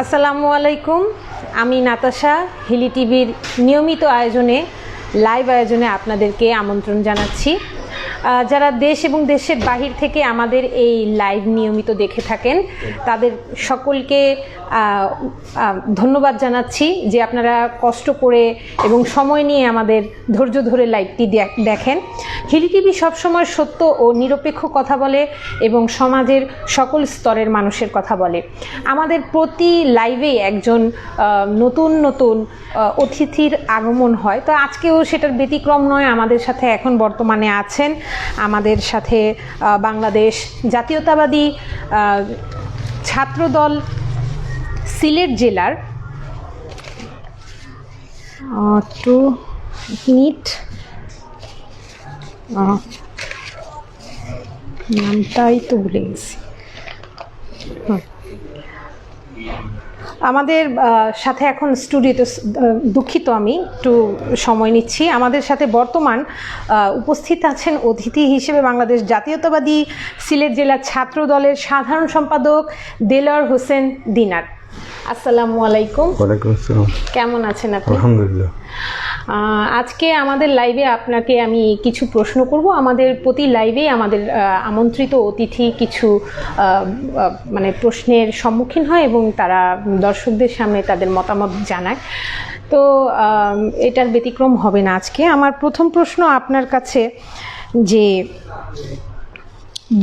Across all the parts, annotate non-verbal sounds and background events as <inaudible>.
আসসালামু আলাইকুম। আমি নাতাশা হিলি টিভির নিয়মিত আয়োজনে লাইভ আয়োজনে আপনাদেরকে আমন্ত্রণ জানাচ্ছি। যারা দেশ এবং দেশের বাহির থেকে আমাদের এই লাইভ নিয়মিত দেখে থাকেন, তাদের সকলকে ধন্যবাদ জানাচ্ছি যে আপনারা কষ্ট করে এবং সময় নিয়ে আমাদের ধৈর্য ধরে লাইভটি দেখেন। হিলি টিভি সবসময় সত্য ও নিরপেক্ষ কথা বলে এবং সমাজের সকল স্তরের মানুষের কথা বলে। আমাদের প্রতি লাইভে একজন নতুন নতুন অতিথির আগমন হয়। তো আজকেও সেটার ব্যতিক্রম নয়, আমাদের সাথে এখন বর্তমানে আছেন আমাদের সাথে বাংলাদেশ জাতীয়তাবাদী ছাত্রদল সিলেট জেলার টু মিনিট নামটাই তো ভুলে গেছি। আমাদের সাথে এখন স্টুডিওতে দুঃখিত আমি একটু সময় নিচ্ছি। আমাদের সাথে বর্তমান উপস্থিত আছেন অতিথি হিসেবে বাংলাদেশ জাতীয়তাবাদী সিলেট জেলার ছাত্র দলের সাধারণ সম্পাদক দেলার হোসেন দিনার। আসসালামু আলাইকুম। ওয়ালাইকুম কেমন আছেন আপনি? আলহামদুলিল্লাহ। আজকে আমাদের লাইভে আপনাকে আমি কিছু প্রশ্ন করব। আমাদের প্রতি লাইভে আমাদের আমন্ত্রিত অতিথি কিছু মানে প্রশ্নের সম্মুখীন হয় এবং তারা দর্শকদের সামনে তাদের মতামত জানায়। তো এটার ব্যতিক্রম হবে না আজকে। আমার প্রথম প্রশ্ন আপনার কাছে যে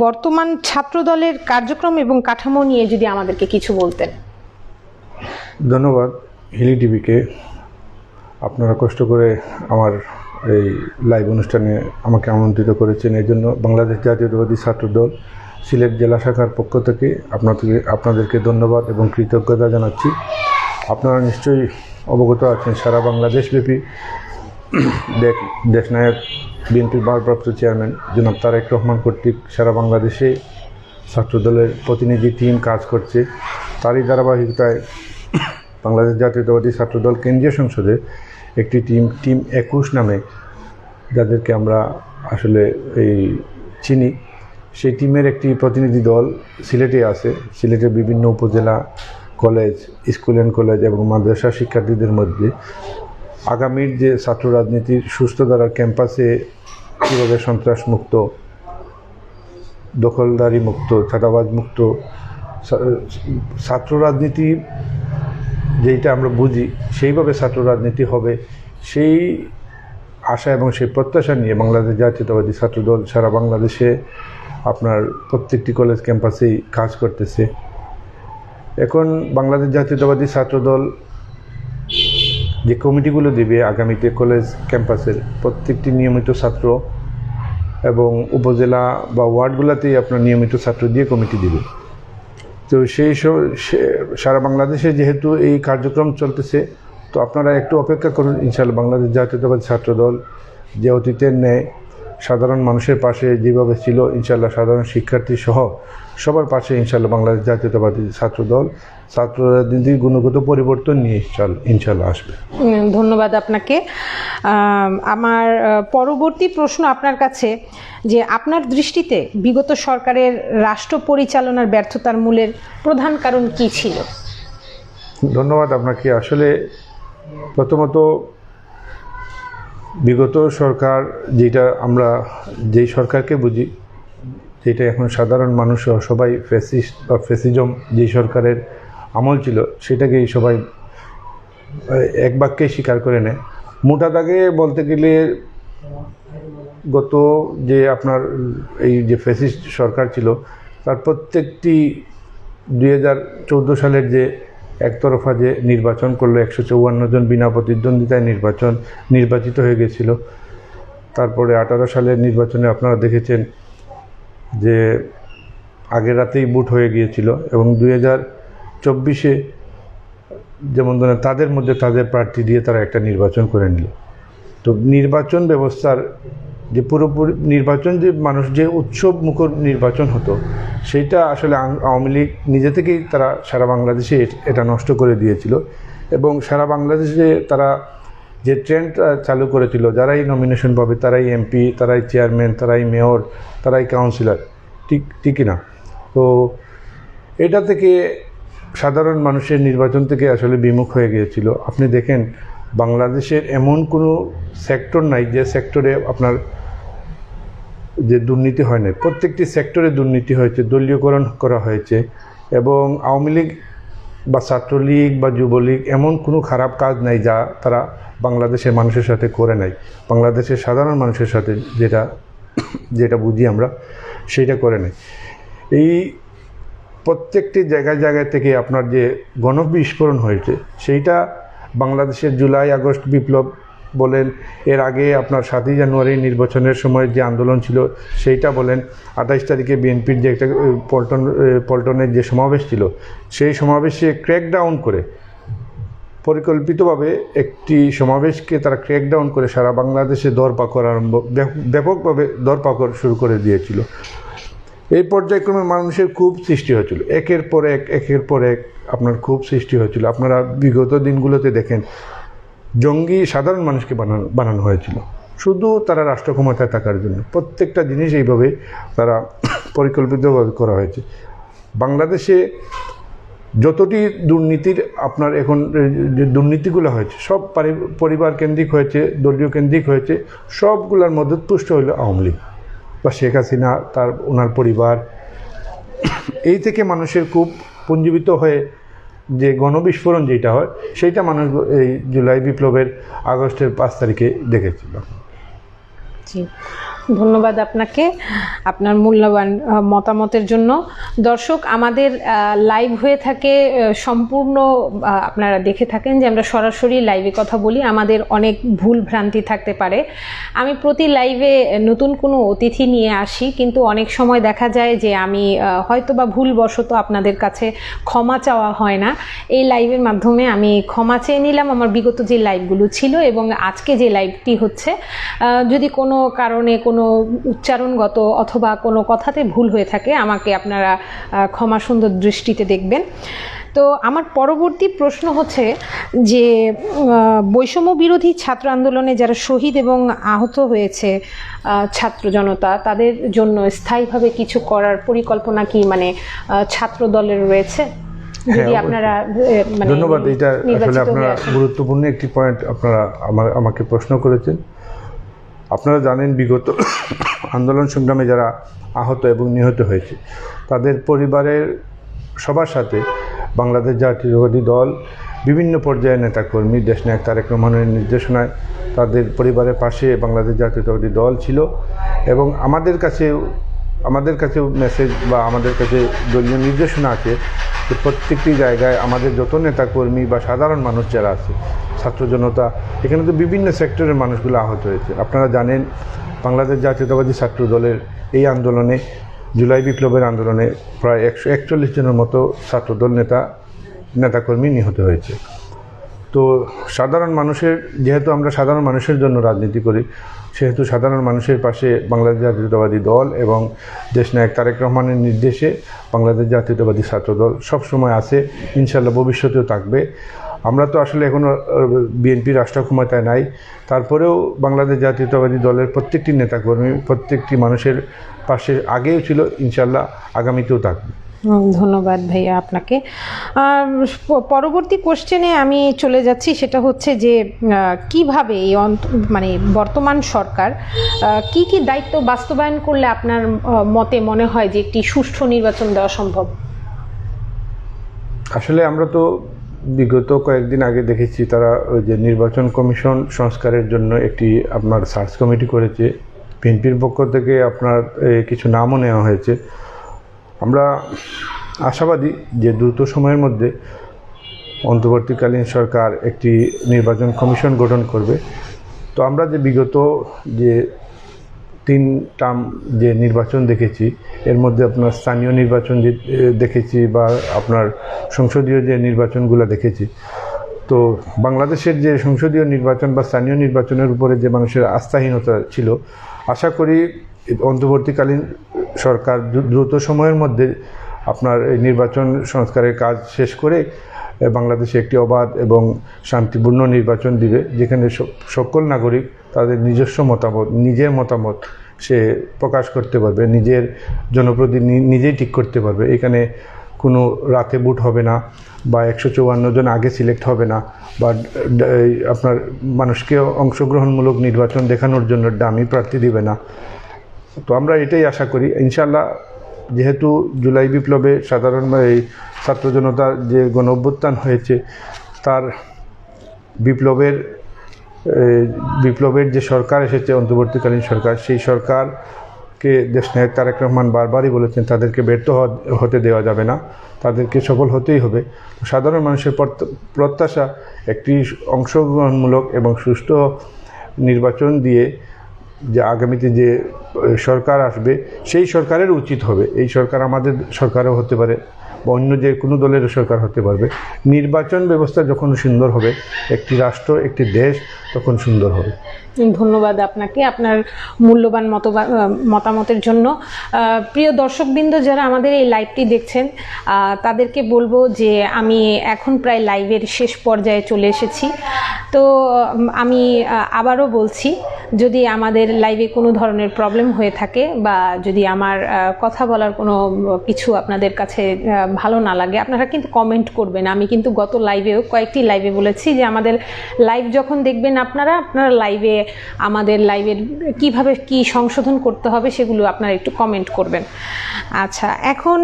বর্তমান ছাত্রদলের কার্যক্রম এবং কাঠামো নিয়ে যদি আমাদেরকে কিছু বলতেন। ধন্যবাদ, হিলি টিভিকে। আপনারা কষ্ট করে আমার এই লাইভ অনুষ্ঠানে আমাকে আমন্ত্রিত করেছেন। এই জন্য বাংলাদেশ জাতীয়তাবাদী ছাত্র দল সিলেট জেলা শাখার পক্ষ থেকে আপনাদেরকে আপনাদেরকে ধন্যবাদ এবং কৃতজ্ঞতা জানাচ্ছি। আপনারা নিশ্চয়ই অবগত আছেন, সারা বাংলাদেশব্যাপী দেশ দেশনায়ক বিএনপির ভারপ্রাপ্ত চেয়ারম্যান জনাব তারেক রহমান কর্তৃক সারা বাংলাদেশে ছাত্রদলের প্রতিনিধি টিম কাজ করছে। তারই ধারাবাহিকতায় বাংলাদেশ জাতীয়তাবাদী ছাত্রদল কেন্দ্রীয় সংসদে একটি টিম টিম একুশ নামে যাদেরকে আমরা আসলে এই চিনি, সেই টিমের একটি প্রতিনিধি দল সিলেটে আছে। সিলেটের বিভিন্ন উপজেলা কলেজ স্কুল অ্যান্ড কলেজ এবং মাদ্রাসা শিক্ষার্থীদের মধ্যে আগামীর যে ছাত্র রাজনীতির সুস্থ ধারা ক্যাম্পাসে কীভাবে সন্ত্রাস মুক্ত দখলদারি মুক্ত ছাতাবাজ মুক্ত ছাত্র রাজনীতি যেইটা আমরা বুঝি, সেইভাবে ছাত্র রাজনীতি হবে। সেই আশা এবং সেই প্রত্যাশা নিয়ে বাংলাদেশ জাতীয়তাবাদী ছাত্রদল সারা বাংলাদেশে আপনার প্রত্যেকটি কলেজ ক্যাম্পাসেই কাজ করতেছে। এখন বাংলাদেশ জাতীয়তাবাদী ছাত্রদল যে কমিটিগুলো দিবে আগামীতে কলেজ ক্যাম্পাসের, প্রত্যেকটি নিয়মিত ছাত্র এবং উপজেলা বা ওয়ার্ডগুলোতেই আপনার নিয়মিত ছাত্র দিয়ে কমিটি দিবে। তো সেই সব- সারা বাংলাদেশে যেহেতু এই কার্যক্রম চলতেছে, তো আপনারা একটু অপেক্ষা করুন ইনশাল্লাহ বাংলাদেশ জাতীয়তাবাদী ছাত্রদল যে অতীতের ন্যায় সাধারণ মানুষের পাশে যেভাবে ছিল ইনশাল্লাহ সাধারণ শিক্ষার্থী সহ সবার পাশে ইনশাল্লাহ বাংলাদেশ জাতীয়তাবাদী ছাত্রদল ছাত্র রাজনীতির গুণগত পরিবর্তন নিয়ে ইনশাল্লাহ আসবে। ধন্যবাদ আপনাকে। আমার পরবর্তী প্রশ্ন আপনার কাছে। যে আপনার দৃষ্টিতে বিগত সরকারের রাষ্ট্র পরিচালনার ব্যর্থতার মূলের প্রধান কারণ কি ছিল? ধন্যবাদ আপনাকে। আসলে প্রথমত বিগত সরকার যেটা আমরা যেই সরকারকে বুঝি, যেটা এখন সাধারণ মানুষ সবাই ফেসিস্ট বা ফেসিজম যেই সরকারের আমল ছিল, সেটাকেই সবাই এক বাক্যে স্বীকার করে নেয়। মোটা দাগে বলতে গেলে গত যে আপনার এই যে ফেসিস্ট সরকার ছিল, তার প্রত্যেকটি দুই সালের যে একতরফা যে নির্বাচন করল, একশো চৌয়ান্ন জন বিনা প্রতিদ্বন্দ্বিতায় নির্বাচন, নির্বাচিত হয়ে গেছিল। তারপরে আঠারো সালের নির্বাচনে আপনারা দেখেছেন যে আগের রাতেই বুট হয়ে গিয়েছিল এবং দুই হাজার চব্বিশে যেমন ধরেন তাদের মধ্যে তাদের প্রার্থী দিয়ে তারা একটা নির্বাচন করে নিল। তো নির্বাচন ব্যবস্থার যে পুরোপুরি নির্বাচন যে মানুষ যে উৎসব মুখর নির্বাচন হতো, সেইটা আসলে আওয়ামী লীগ নিজে থেকেই তারা সারা বাংলাদেশে এটা নষ্ট করে দিয়েছিল। এবং সারা বাংলাদেশে তারা যে ট্রেন্ড চালু করেছিল, যারাই নমিনেশন পাবে, তারাই এমপি তারাই চেয়ারম্যান তারাই মেয়র তারাই কাউন্সিলর ঠিক, ঠিকই না। তো এটা থেকে সাধারণ মানুষের নির্বাচন থেকে আসলে বিমুখ হয়ে গিয়েছিল। আপনি দেখেন বাংলাদেশের এমন কোনো সেক্টর নাই যে সেক্টরে আপনার যে দুর্নীতি হয় না প্রত্যেকটি সেক্টরে দুর্নীতি হয়েছে, দলীয়করণ করা হয়েছে এবং আওয়ামী লীগ বা ছাত্রলীগ বা যুবলীগ এমন কোনো খারাপ কাজ নাই যা তারা বাংলাদেশের মানুষের সাথে করে নাই। বাংলাদেশের সাধারণ মানুষের সাথে যেটা যেটা বুঝি আমরা, সেটা করে নাই। এই প্রত্যেকটি জায়গায় জায়গায় থেকে আপনার যে গণবিস্ফোরণ হয়েছে, সেইটা বাংলাদেশের জুলাই, আগস্ট বিপ্লব বলেন, এর আগে আপনার সাতই জানুয়ারি নির্বাচনের সময় যে আন্দোলন ছিল, সেইটা বলেন, আঠাইশ তারিখে বিএনপির যে একটা পল্টন পল্টনের যে সমাবেশ ছিল, সেই সমাবেশে ক্র্যাকডাউন করে, পরিকল্পিতভাবে একটি সমাবেশকে তারা ক্র্যাকডাউন করে সারা বাংলাদেশে দরপাকড় আরম্ভ ব্যাপকভাবে দরপাকড় শুরু করে দিয়েছিল। এই পর্যায়ক্রমে মানুষের খুব সৃষ্টি হয়েছিল। একের পর এক, একের পর এক আপনার খুব সৃষ্টি হয়েছিল। আপনারা বিগত দিনগুলোতে দেখেন, জঙ্গি সাধারণ মানুষকে বানানো বানানো হয়েছিল। শুধু তারা রাষ্ট্র ক্ষমতায় থাকার জন্য। প্রত্যেকটা জিনিস এইভাবে তারা <coughs> পরিকল্পিতভাবে করা হয়েছে। বাংলাদেশে যতটি দুর্নীতির আপনার এখন যে দুর্নীতিগুলো হয়েছে, সব পারি- পরিবার কেন্দ্রিক হয়েছে, দলীয় কেন্দ্রিক হয়েছে, সবগুলোর মধ্যে তুষ্ট হইল আওয়ামী লীগ। বা শেখ হাসিনা, তার ওনার পরিবার, এই থেকে মানুষের খুব পুঞ্জীবিত হয়ে যে গণবিস্ফোরণ যেটা হয়, সেইটা মানুষ এই জুলাই বিপ্লবের আগস্টের পাঁচ তারিখে দেখেছিল। ধন্যবাদ আপনাকে, আপনার মূল্যবান মতামতের জন্য। দর্শক, আমাদের লাইভ হয়ে থাকে সম্পূর্ণ আপনারা দেখে থাকেন যে আমরা সরাসরি লাইভে কথা বলি। আমাদের অনেক ভুল ভ্রান্তি থাকতে পারে। আমি প্রতি লাইভে নতুন কোনো অতিথি নিয়ে আসি, কিন্তু অনেক সময় দেখা যায় যে আমি হয়তো বা ভুলবশত আপনাদের কাছে ক্ষমা চাওয়া হয় না। এই লাইভের মাধ্যমে আমি ক্ষমা চেয়ে নিলাম। আমার বিগত যে লাইভগুলো ছিল এবং আজকে যে লাইভটি হচ্ছে যদি কোনো কারণে কোনো উচ্চারণগত অথবা কোনো কথাতে ভুল হয়ে থাকে আমাকে আপনারা ক্ষমা সুন্দর দৃষ্টিতে দেখবেন। তো আমার পরবর্তী প্রশ্ন হচ্ছে যে বৈষম্য বিরোধী ছাত্র আন্দোলনে যারা শহীদ এবং আহত হয়েছে ছাত্র জনতা তাদের জন্য স্থায়ীভাবে কিছু করার পরিকল্পনা কি মানে ছাত্র দলের রয়েছে? যদি আপনারা মানে ধন্যবাদ এটা আসলে আপনারা গুরুত্বপূর্ণ একটি পয়েন্ট আপনারা আমার আমাকে প্রশ্ন করেছেন। আপনারা জানেন বিগত আন্দোলন সংগ্রামে যারা আহত এবং নিহত হয়েছে, তাদের পরিবারের সবার সাথে বাংলাদেশ জাতীয়তাবাদী দল, বিভিন্ন পর্যায়ে নেতাকর্মী, দেশনায়ক তারেক রহমানের নির্দেশনায় তাদের পরিবারের পাশে বাংলাদেশ জাতীয়তাবাদী দল ছিল এবং আমাদের কাছে আমাদের কাছেও মেসেজ বা আমাদের কাছে দলীয় নির্দেশনা আছে যে প্রত্যেকটি জায়গায় আমাদের যত নেতাকর্মী বা সাধারণ মানুষ যারা আছে, ছাত্র জনতা, এখানে তো বিভিন্ন সেক্টরের মানুষগুলো আহত হয়েছে। আপনারা জানেন, বাংলাদেশ জাতীয়তাবাদী ছাত্র দলের এই আন্দোলনে, জুলাই বিপ্লবের আন্দোলনে প্রায় একশো একচল্লিশ জনের মতো ছাত্রদল নেতা, নেতাকর্মী নিহত হয়েছে। তো সাধারণ মানুষের, যেহেতু আমরা সাধারণ মানুষের জন্য রাজনীতি করি, সেহেতু সাধারণ মানুষের পাশে বাংলাদেশ জাতীয়তাবাদী দল এবং দেশনায়ক তারেক রহমানের নির্দেশে বাংলাদেশ জাতীয়তাবাদী ছাত্রদল সবসময় আছে, ইনশাল্লাহ ভবিষ্যতেও থাকবে। আমরা তো আসলে এখনও বিএনপি রাষ্ট্র ক্ষমতায় নাই। তারপরেও বাংলাদেশ জাতীয়তাবাদী দলের প্রত্যেকটি নেতাকর্মী, প্রত্যেকটি মানুষের পাশে আগেও ছিল, ইনশাল্লাহ আগামীতেও থাকবে। ধন্যবাদ ভাইয়া আপনাকে। পরবর্তী কোশ্চেনে আমি চলে যাচ্ছি, সেটা হচ্ছে যে কীভাবে এই মানে বর্তমান সরকার কি কি দায়িত্ব বাস্তবায়ন করলে আপনার মতে মনে হয় যে একটি সুষ্ঠু নির্বাচন দেওয়া সম্ভব? আসলে আমরা তো বিগত কয়েকদিন আগে দেখেছি, তারা ওই যে নির্বাচন কমিশন সংস্কারের জন্য একটি আপনার সার্চ কমিটি করেছে। বিএনপির পক্ষ থেকে আপনার কিছু নামও নেওয়া হয়েছে। আমরা আশাবাদী যে দ্রুত সময়ের মধ্যে অন্তর্বর্তীকালীন সরকার একটি নির্বাচন কমিশন গঠন করবে। তো আমরা যে বিগত যে তিন টার্ম যে নির্বাচন দেখেছি, এর মধ্যে আপনার স্থানীয় নির্বাচন দেখেছি বা আপনার সংসদীয় যে নির্বাচনগুলো দেখেছি। তো বাংলাদেশের যে সংসদীয় নির্বাচন বা স্থানীয় নির্বাচনের উপরে যে মানুষের আস্থাহীনতা ছিল, আশা করি অন্তর্বর্তীকালীন সরকার দ্রুত সময়ের মধ্যে আপনার এই নির্বাচন সংস্কারের কাজ শেষ করে বাংলাদেশে একটি অবাধ এবং শান্তিপূর্ণ নির্বাচন দিবে, যেখানে সকল নাগরিক তাদের নিজস্ব মতামত, নিজের মতামত সে প্রকাশ করতে পারবে, নিজের জনপ্রতিনিধি নিজেই ঠিক করতে পারবে। এখানে কোনো রাতে বুট হবে না বা একশো চুয়ান্ন জন আগে সিলেক্ট হবে না বা আপনার মানুষকে অংশগ্রহণমূলক নির্বাচন দেখানোর জন্য ডামি প্রার্থী দিবে না। তো আমরা এটাই আশা করি। ইনশাল্লাহ যেহেতু জুলাই বিপ্লবে সাধারণ এই ছাত্র জনতার যে গণ অভ্যুত্থান হয়েছে, তার বিপ্লবের বিপ্লবের যে সরকার এসেছে, অন্তর্বর্তীকালীন সরকার, সেই সরকারকে দেশনায়ক তারেক রহমান বারবারই বলেছেন, তাদেরকে ব্যর্থ হতে দেওয়া যাবে না। তাদেরকে সফল হতেই হবে। সাধারণ মানুষের প্রত্যাশা একটি অংশগ্রহণমূলক এবং সুষ্ঠু নির্বাচন দিয়ে যে আগামীতে যে সরকার আসবে, সেই সরকারের উচিত হবে। এই সরকার আমাদের, সরকারও হতে পারে। বা অন্য যে কোনো দলের সরকার হতে পারবে, নির্বাচন ব্যবস্থা যখন সুন্দর হবে, একটি রাষ্ট্র, একটি দেশ তখন সুন্দর হবে। ধন্যবাদ আপনাকে আপনার মূল্যবান মতামতের জন্য। প্রিয় দর্শকবৃন্দ যারা আমাদের এই লাইভটি দেখছেন তাদেরকে বলব যে আমি এখন প্রায় লাইভের শেষ পর্যায়ে চলে এসেছি। তো আমি আবারও বলছি, যদি আমাদের লাইভে কোনো ধরনের প্রবলেম হয়ে থাকে বা যদি আমার কথা বলার কোনো কিছু আপনাদের কাছে ভালো না লাগে। আপনারা কিন্তু কমেন্ট করবেন। আমি কিন্তু গত লাইভেও কয়েকটি লাইভে বলেছি যে আমাদের লাইভ যখন দেখবেন আপনারা আপনারা লাইভে আমাদের লাইভের কীভাবে কি সংশোধন করতে হবে সেগুলো আপনারা একটু কমেন্ট করবেন। আচ্ছা এখন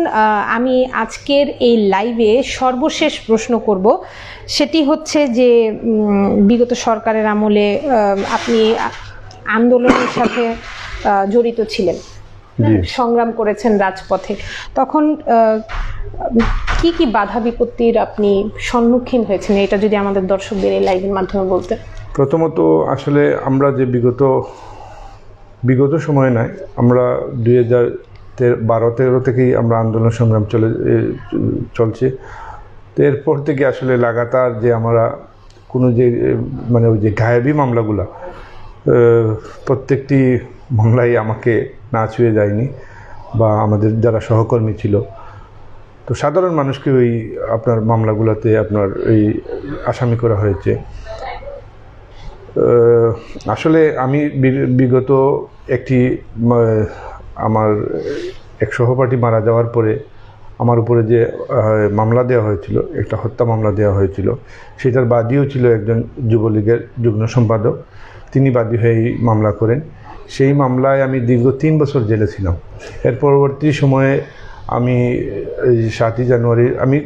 আমি আজকের এই লাইভে সর্বশেষ প্রশ্ন করব। সেটি হচ্ছে যে বিগত সরকারের আমলে আপনি আন্দোলনের সাথে জড়িত ছিলেন। সংগ্রাম করেছেন রাজপথে। তখন কি কি বাধা বিপত্তির আপনি সম্মুখীন হয়েছেন? এটা যদি আমাদের দর্শকদের এই লাইভের মাধ্যমে বলতেন। প্রথমত আসলে আমরা যে বিগত বিগত সময় নয় আমরা দুই হাজার বারো তেরো থেকেই আমরা আন্দোলন সংগ্রাম চলে চলছে। তো এরপর থেকে আসলে লাগাতার যে আমরা কোনো যে মানে ওই যে গায়েবী মামলাগুলা প্রত্যেকটি মামলাই আমাকে না ছুঁয়ে যায়নি বা আমাদের যারা সহকর্মী ছিল। তো সাধারণ মানুষকে ওই আপনার মামলাগুলোতে আপনার এই আসামি করা হয়েছে। আসলে আমি বিগত একটি আমার এক সহপাঠী মারা যাওয়ার পরে আমার উপরে যে মামলা দেওয়া হয়েছিল, একটা হত্যা মামলা দেওয়া হয়েছিল, সেটার বাদীও ছিল একজন যুবলীগের যুগ্ম সম্পাদক। তিনি বাদী হয়ে এই মামলা করেন। সেই মামলায় আমি দীর্ঘ তিন বছর জেলে ছিলাম। এর পরবর্তী সময়ে আমি সাতই জানুয়ারি, আমি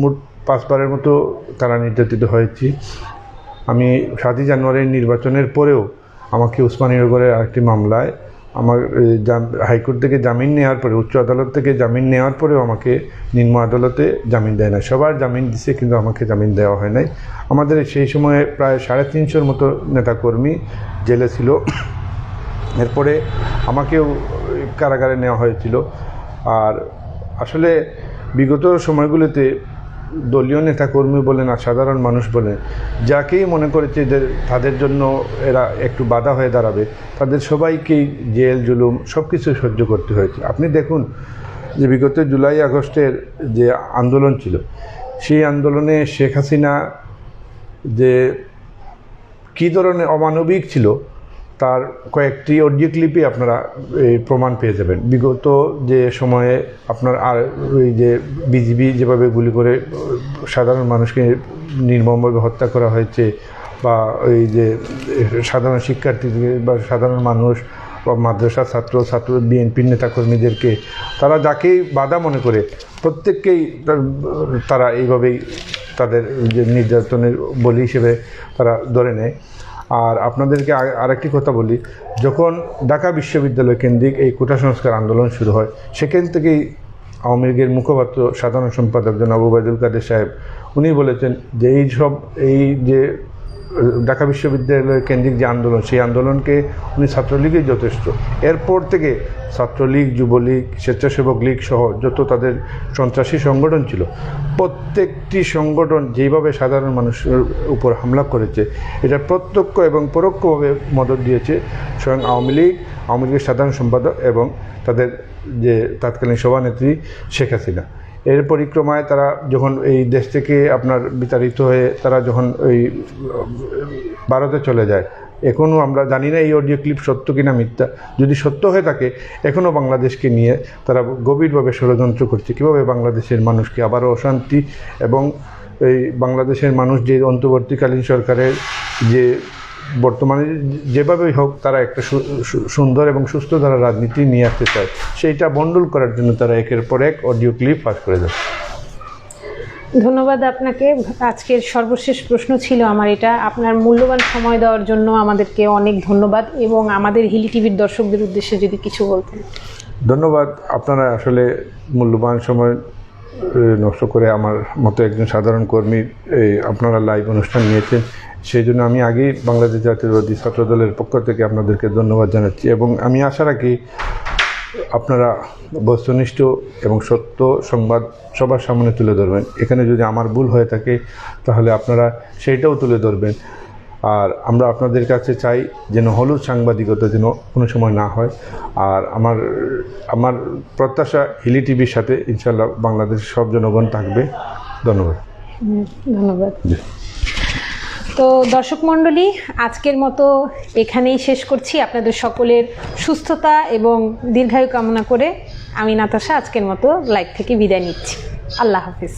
মোট পাঁচবারের মতো তারা নির্যাতিত হয়েছি। আমি সাতই জানুয়ারির নির্বাচনের পরেও আমাকে উসমানীনগরের আরেকটি মামলায় আমার হাইকোর্ট থেকে জামিন নেওয়ার পরে, উচ্চ আদালত থেকে জামিন নেওয়ার পরেও আমাকে নিম্ন আদালতে জামিন দেয় না সবার জামিন দিছে কিন্তু আমাকে জামিন দেওয়া হয় নাই। আমাদের সেই সময়ে প্রায় সাড়ে তিনশোর মতো নেতাকর্মী জেলে ছিল। এরপরে আমাকেও কারাগারে নেওয়া হয়েছিল। আর আসলে বিগত সময়গুলোতে দলীয় নেতাকর্মী বলেন আর সাধারণ মানুষ বলেন, যাকেই মনে করেছে যে তাদের জন্য এরা একটু বাধা হয়ে দাঁড়াবে, তাদের সবাইকেই জেল, জুলুম সব কিছু সহ্য করতে হয়েছে। আপনি দেখুন যে বিগত জুলাই, আগস্টের যে আন্দোলন ছিল, সেই আন্দোলনে শেখ হাসিনা যে কী ধরনের অমানবিক ছিল তার কয়েকটি অডিও ক্লিপে আপনারা প্রমাণ পেয়ে যাবেন। বিগত যে সময়ে আপনার আর ওই যে বিজিবি যেভাবে গুলি করে, সাধারণ মানুষকে নির্মমভাবে হত্যা করা হয়েছে বা ওই যে সাধারণ শিক্ষার্থীদের বা সাধারণ মানুষ বা মাদ্রাসা ছাত্র ছাত্র, বিএনপির নেতাকর্মীদেরকে, তারা যাকেই বাধা মনে করে, প্রত্যেককেই তারা এইভাবেই তাদের যে নির্যাতনের বলি হিসেবে তারা ধরে নেয়। আর আপনাদেরকে আরেকটি কথা বলি, যখন ঢাকা বিশ্ববিদ্যালয় কেন্দ্রিক এই কোটা সংস্কার আন্দোলন শুরু হয়, সেখান থেকেই আওয়ামী লীগের মুখপাত্র, সাধারণ সম্পাদক জনাব ওবায়দুল কাদের সাহেব, উনি বলেছেন যে এই সব, এই যে ঢাকা বিশ্ববিদ্যালয় কেন্দ্রিক যে আন্দোলন, সেই আন্দোলনকে উনি ছাত্রলীগই যথেষ্ট। এরপর থেকে ছাত্রলীগ, যুবলীগ, স্বেচ্ছাসেবক লীগ সহ যত তাদের সন্ত্রাসী সংগঠন ছিল, প্রত্যেকটি সংগঠন যেভাবে সাধারণ মানুষের উপর হামলা করেছে, এটা প্রত্যক্ষ এবং পরোক্ষভাবে মদত দিয়েছে স্বয়ং আওয়ামী লীগ, আওয়ামী লীগের সাধারণ সম্পাদক এবং তাদের যে তৎকালীন সভানেত্রী শেখ হাসিনা। এর পরিক্রমায় তারা যখন এই দেশ থেকে আপনার বিতাড়িত হয়ে তারা যখন ওই ভারতে চলে যায় এখনও আমরা জানি না এই অডিও ক্লিপ সত্য কিনা মিথ্যা। যদি সত্য হয়ে থাকে এখনও বাংলাদেশকে নিয়ে তারা গভীরভাবে ষড়যন্ত্র করছে। কীভাবে বাংলাদেশের মানুষকে আবারও অশান্তি এবং এই বাংলাদেশের মানুষ যে অন্তর্বর্তীকালীন সরকারের যে বর্তমানে যেভাবেই হোক তারা একটা সুন্দর এবং সুস্থ ধারা রাজনীতি নিয়ে আসতে চায় সেইটা বন্ডল করার জন্য তারা একের পর এক অডিও ক্লিপ পাস করে যাচ্ছে ধন্যবাদ আপনাকে। আজকের সর্বশেষ প্রশ্ন ছিল আমার এটা। আপনার মূল্যবান সময় দেওয়ার জন্য আমাদেরকে অনেক ধন্যবাদ এবং আমাদের হিলি টিভির দর্শকদের উদ্দেশ্যে যদি কিছু বলতেন। ধন্যবাদ। আপনারা আসলে মূল্যবান সময় নষ্ট করে আমার মতো একজন সাধারণ কর্মী এই আপনারা লাইভ অনুষ্ঠান নিয়েছেন। সেই জন্য আমি আগেই বাংলাদেশ জাতীয়বাদী ছাত্র দলের পক্ষ থেকে আপনাদেরকে ধন্যবাদ জানাচ্ছি এবং আমি আশা রাখি আপনারা বস্তুনিষ্ঠ এবং সত্য সংবাদ সবার সামনে তুলে ধরবেন। এখানে যদি আমার ভুল হয়ে থাকে তাহলে আপনারা সেইটাও তুলে ধরবেন। আর আমরা আপনাদের কাছে চাই যেন হলুদ সাংবাদিকতা যেন কোনো সময় না হয়। আর আমার আমার প্রত্যাশা হিলি টিভির সাথে ইনশাল্লাহ বাংলাদেশের সব জনগণ থাকবে। ধন্যবাদ। ধন্যবাদ। তো দর্শক মণ্ডলী, আজকের মতো এখানেই শেষ করছি। আপনাদের সকলের সুস্থতা এবং দীর্ঘায়ু কামনা করে আমি নাতাশা আজকের মতো লাইভ থেকে বিদায় নিচ্ছি। আল্লাহ হাফিজ।